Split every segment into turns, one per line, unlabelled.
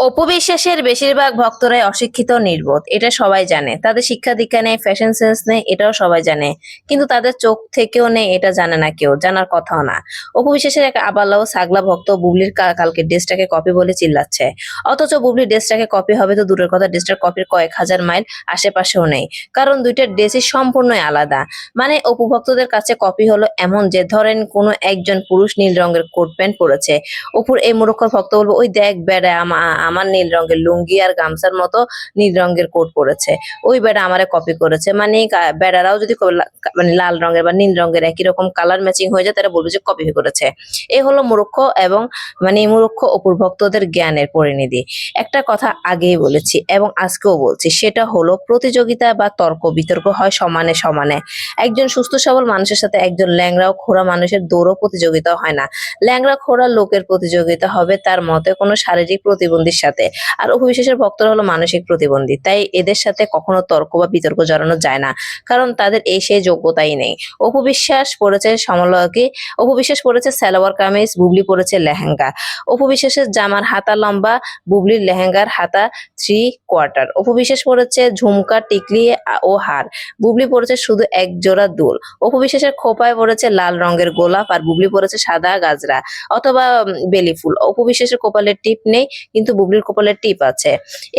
অপু বিশ্বাসের বেশিরভাগ ভক্তরাই অশিক্ষিত, নির্বোধ। এটা সবাই জানে। তাদের শিক্ষা দীক্ষা নেই ফ্যাশন সেন্স নেই, এটাও সবাই জানে। কিন্তু তাদের চোখ থেকেও নেই, এটা জানে না কেউ, জানার কথাও না। অপু বিশ্বাসের এক আবালাও সাগলা ভক্ত বুবলির কালকে ড্রেসটাকে কপি বলে চিল্লাচ্ছে। অথচ বুবলির ড্রেসটাকে কপি হবে তো দূরের কথা, ড্রেসটার কপির কয়েক হাজার মাইল আশেপাশেও নেই। কারণ দুইটার ড্রেসই সম্পূর্ণই আলাদা। মানে অপু ভক্তদের কাছে কপি হলো এমন যে, ধরেন কোনো একজন পুরুষ নীল রঙের কোট প্যান্ট পরেছে। অপুর এই মুরক্ষ ভক্ত বলব, ওই দেখ বেড়া, আমা- আমার নীল রঙের লুঙ্গি আর গামছার মতো নীল রঙের কোট পরেছে। ওই বেড়া আমারে কপি করেছে। মানে বেড়ারাও যদি মানে লাল রঙের বা নীল রঙের একই রকম কালার ম্যাচিং হয়ে যায়, তারা বলবে যে কপি করেছে। এই হলো মূর্খ এবং মানে মূর্খ অপুর ভক্তদের জ্ঞানের পরিণতি। একটা কথা আগেই বলেছি এবং আজকেও বলছি, সেটা হলো প্রতিযোগিতা বা তর্ক বিতর্ক হয় সমানে সমানে। একজন সুস্থ সবল মানুষের সাথে একজন ল্যাংড়া ও খোড়া মানুষের দৌড়ও প্রতিযোগিতা হয় না। ল্যাংড়া খোড়া লোকের প্রতিযোগিতা হবে তার মতে কোনো শারীরিক প্রতিবন্ধীর সাথে আর অভিবিশ্বাসের ভক্তরা হলো মানসিক প্রতিবন্ধী। তাই এদের সাথে কখনো তর্ক বা বিতর্ক জড়ানো যায় না। কারণ তাদের এই সেই যোগ্যতাই নেই। অপবিশ্বাস পড়েছে সমলয়কে অপবিশ্বাস পড়েছে সালোয়ার কামিজ, বুবলি পড়েছে লেহেঙ্গা। অপবিশ্বাসের জামার হাতা লম্বা, বুবলির লেহেঙ্গার হাতা থ্রি কোয়ার্টার অপবিশ্বাস পড়েছে ঝুমকা, টিকলি ও হার। বুবলি পড়েছে শুধু এক জোড়া দুল। অপবিশ্বাসের খোপায় পড়েছে লাল রঙের গোলাপ আর বুবলি পড়েছে সাদা গাজরা অথবা বেলি ফুল। অপবিশ্বাসের কপালের টিপ নেই, কিন্তু বুবলির কপালের টিপ আছে।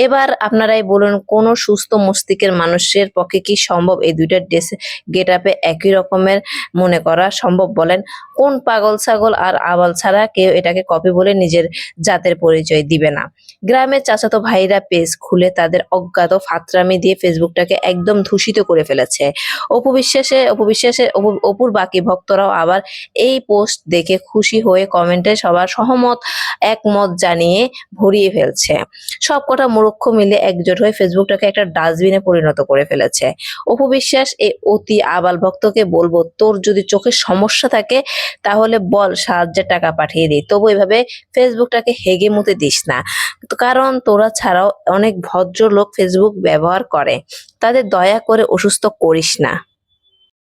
এবার আপনারাই বলুন, কোন সুস্থ মস্তিষ্কের মানুষের পক্ষে কি সম্ভব এই দুইটা ড্রেস গেট আপে একই রকমের মনে করা সম্ভব বলেন? কোন পাগল ছাগল আর আবাল ছাড়া কেউ এটাকে কপি বলে নিজের জাতের পরিচয় দিবে না। গ্রামের চাচাতো ভাইরা পেজ খুলে তাদের অজ্ঞাত ফাতরামি দিয়ে ফেসবুকটাকে একদম ধূষিত করে ফেলেছে। অপবিশ্বাসে অপবিশ্বাসে অপু- অপুর বাকি ভক্তরাও আবার এই পোস্ট দেখে খুশি হয়ে কমেন্টে সবার সহমত, একমত জানিয়ে ভরিয়ে ফেলছে। সবকটা মূর্খ মিলে একজোট হয়ে ফেসবুকটাকে একটা ডাস্টবিনে পরিণত করে ফেলেছে। অপবিশ্বাস এই অতি আবাল ভক্তকে বলব, তোর যদি চোখের সমস্যা থাকে তাহলে বল সাহায্যের টাকা পাঠিয়ে দিই তবু এভাবে ফেসবুকটাকে হেগে মুতে দিস না। কারণ তোরা ছাড়াও অনেক ভদ্র লোক ফেসবুক ব্যবহার করে। তাদের দয়া করে অসুস্থ করিস না।